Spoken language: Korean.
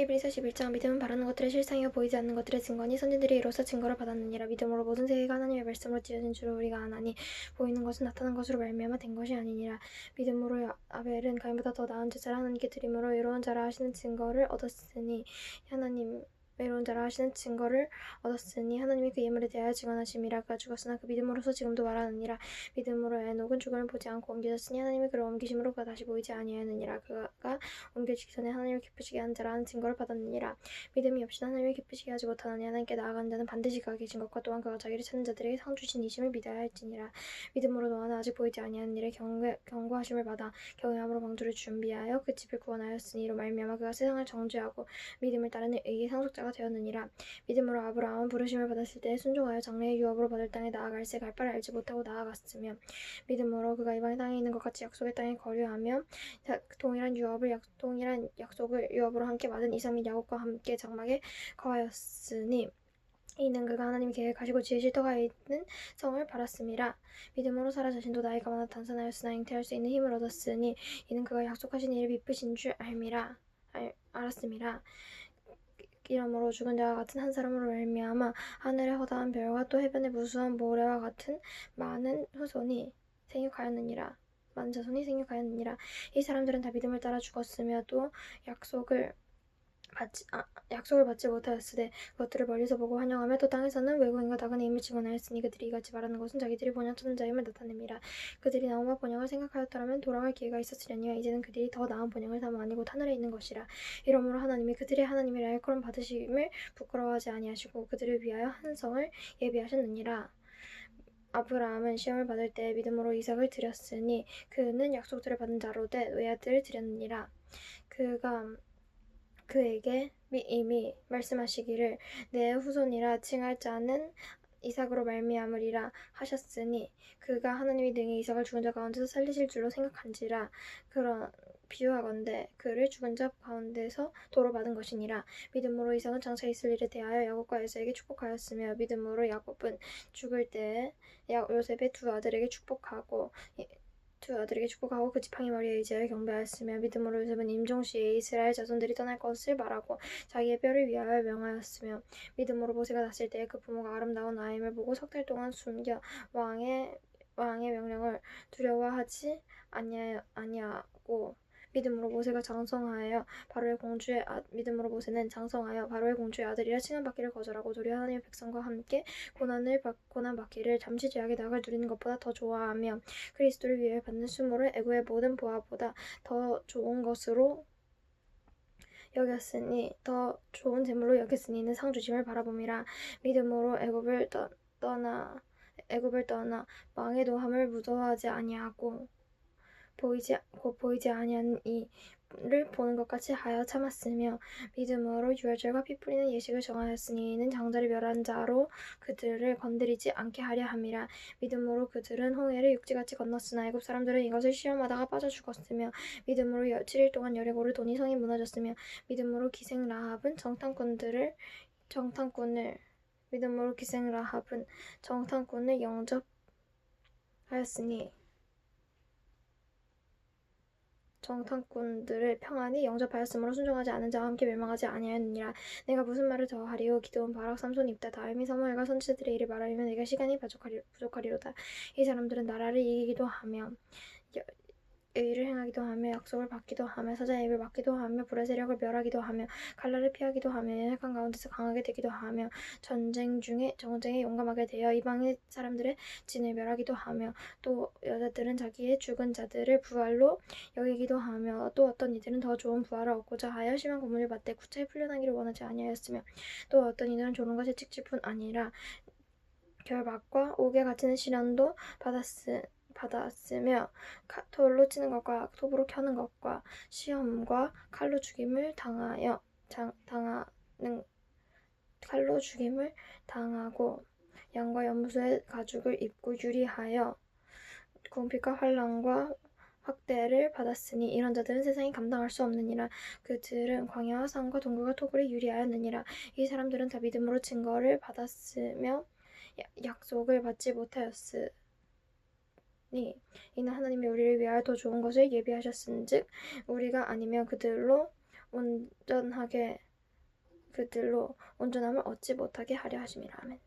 히브리서 11장 믿음은 바라는 것들의 실상이요. 보이지 않는 것들의 증거니 선진들이 이로써 증거를 받았느니라. 믿음으로 모든 세계가 하나님의 말씀으로 지어진 줄을 우리가 아나니 보이는 것은 나타난 것으로 말미암아 된 것이 아니니라. 믿음으로 아벨은 가인보다 더 나은 제사를 하나님께 드림으로 이로운 자라 하시는 증거를 얻었으니 하나님 외로운 자라 하시는 증거를 얻었으니 하나님이 그 예물에 대하여 증언하심이라. 그가 죽었으나 그 믿음으로서 지금도 말하느니라. 믿음으로 에녹은 죽음을 보지 않고 옮겨졌으니 하나님이 그를 옮기심으로 그가 다시 보이지 아니하느니라. 그가 옮겨지기 전에 하나님을 기쁘시게 한 자라 하는 증거를 받았느니라. 믿음이 없이 하나님을 기쁘시게 하지 못하느니 하나님께 나아가는 자는 반드시 그가 계신 것과 또한 그가 자기를 찾는 자들에게 상 주신 이심을 믿어야 할지니라. 믿음으로 너하나 아직 보이지 아니하는 일에 경고, 경고하심을 받아 경외함으로 방주를 준비하여 그 집을 구원하였으니 이로 말미암아 그가 세상을 정죄하고 믿음을 따르는 의의 상속자가 되었느니라. 믿음으로 아브라함은 부르심을 받았을 때 순종하여 장래의 유업으로 받을 땅에 나아갈새 갈 바를 알지 못하고 나아갔으며 믿음으로 그가 이방의 땅에 있는 것 같이 약속의 땅에 거류하며 동일한 유업을 약, 동일한 약속을 유업으로 함께 받은 이삭 및 야곱과 함께 장막에 거하였으니 이는 그가 하나님이 계획하시고 지으실 터가 있는 성을 바랐음이라. 믿음으로 사라 자신도 나이가 많아 단산하였으나 잉태할 수 있는 힘을 얻었으니 이는 그가 약속하신 일을 미쁘신 줄 알미라 알, 알았음이라 이러므로 죽은 자와 같은 한 사람으로 말미암아 하늘의 허다한 별과 또 해변의 무수한 모래와 같은 많은 후손이 생육하였느니라. 많은 자손이 생육하였느니라. 이 사람들은 다 믿음을 따라 죽었으며 또 약속을 받지, 아, 약속을 받지 못하였으되 그것들을 멀리서 보고 환영하며 또 땅에서는 외국인과 다근의 임을 증언하였으니 그들이 이같이 말하는 것은 자기들이 번영 찾는 자임을 나타냅니다. 그들이 나음과 번영을 생각하였더라면 돌아갈 기회가 있었으려니와 이제는 그들이 더 나은 번영을 삼아 아니고 하늘에 있는 것이라. 이러므로 하나님이 그들의 하나님의 일컬음 받으심을 부끄러워하지 아니하시고 그들을 위하여 한 성을 예비하셨느니라. 아브라함은 시험을 받을 때 믿음으로 이삭을 드렸으니 그는 약속들을 받은 자로 돼 외아들을 드렸느니라. 그가 그에게 이미 말씀하시기를 내 후손이라 칭할 자는 이삭으로 말미암으리라 하셨으니 그가 하나님이 능히 이삭을 죽은 자 가운데서 살리실 줄로 생각한지라. 그런 비유하건대 그를 죽은 자 가운데서 도로 받은 것이니라. 믿음으로 이삭은 장차 있을 일에 대하여 야곱과 에서에게 축복하였으며 믿음으로 야곱은 죽을 때에 요셉의 두 아들에게 축복하고 두 아들에게 축복하고 그 지팡이 머리에 의지하여 경배하였으며 믿음으로 요셉은 임종시에 이스라엘 자손들이 떠날 것을 말하고 자기의 뼈를 위하여 명하였으며 믿음으로 모세가 났을 때그 부모가 아름다운 아임을 보고 석 달 동안 숨겨 왕의 왕의 명령을 두려워하지 아니하고 믿음으로 모세가 장성하여 바로의 공주의 아, 믿음으로 모세는 장성하여 바로의 공주의 아들이라 칭함받기를 거절하고 도리 하나님의 백성과 함께 고난을 받, 고난 받기를 잠시 죄악의 낙을 누리는 것보다 더 좋아하며 그리스도를 위해 받는 수모를 애고의 모든 보아보다 더 좋은 것으로 여겼으니 더 좋은 제물로 여겼으니 이는 상 주심을 바라봄이라. 믿음으로 애굽을 떠, 떠나 애굽을 떠나 왕의 노함을 무서워하지 아니하고 보이지 곧 보이지 아니한 이를 보는 것 같이 하여 참았으며 믿음으로 유월절과 피 뿌리는 예식을 정하였으니 이는 장자를 멸한 자로 그들을 건드리지 않게 하려 함이라. 믿음으로 그들은 홍해를 육지같이 건넜으나 애굽 사람들은 이것을 시험하다가 빠져 죽었으며 믿음으로 7일 동안 여리고를 돈이 성이 무너졌으며 믿음으로 기생 라합은 정탐꾼들을 정탐꾼을 믿음으로 기생 라합은 정탐꾼을 영접하였으니 정탐꾼들을 평안히 영접하였으므로 순종하지 않은 자와 함께 멸망하지 아니하였느니라. 내가 무슨 말을 더하리요? 기도원 바락 삼손 입다. 다음이 사무엘과 선지자들의 일을 말하려면 내가 시간이 부족하리, 부족하리로다. 이 사람들은 나라를 이기기도 하며 의를 행하기도 하며 약속을 받기도 하며 사자의 입을 막기도 하며 불의 세력을 멸하기도 하며 칼날을 피하기도 하며 혈관 가운데서 강하게 되기도 하며 전쟁 중에 정쟁에 용감하게 되어 이방의 사람들의 진을 멸하기도 하며 또 여자들은 자기의 죽은 자들을 부활로 여기기도 하며 또 어떤 이들은 더 좋은 부활을 얻고자 하여 심한 고문을 받되 구차히 풀려나기를 원하지 아니하였으며 또 어떤 이들은 조롱과 채찍질뿐 아니라 결박과 옥에 갇히는 시련도 받았으 받았으며 돌로 치는 것과 톱으로 켜는 것과 시험과 칼로 죽임을 당하여 장, 당하는 칼로 죽임을 당하고 양과 연무소의 가죽을 입고 유리하여 궁핍과 환란과 확대를 받았으니 이런 자들은 세상이 감당할 수 없느니라. 그들은 광야와 산과 동굴과 토굴에 유리하였느니라. 이 사람들은 다 믿음으로 증거를 받았으며 약속을 받지 못하였으 니 이는 하나님이 우리를 위하여 더 좋은 것을 예비하셨은즉 우리가 아니면 그들로 온전하게 그들로 온전함을 얻지 못하게 하려 하심이라 아멘.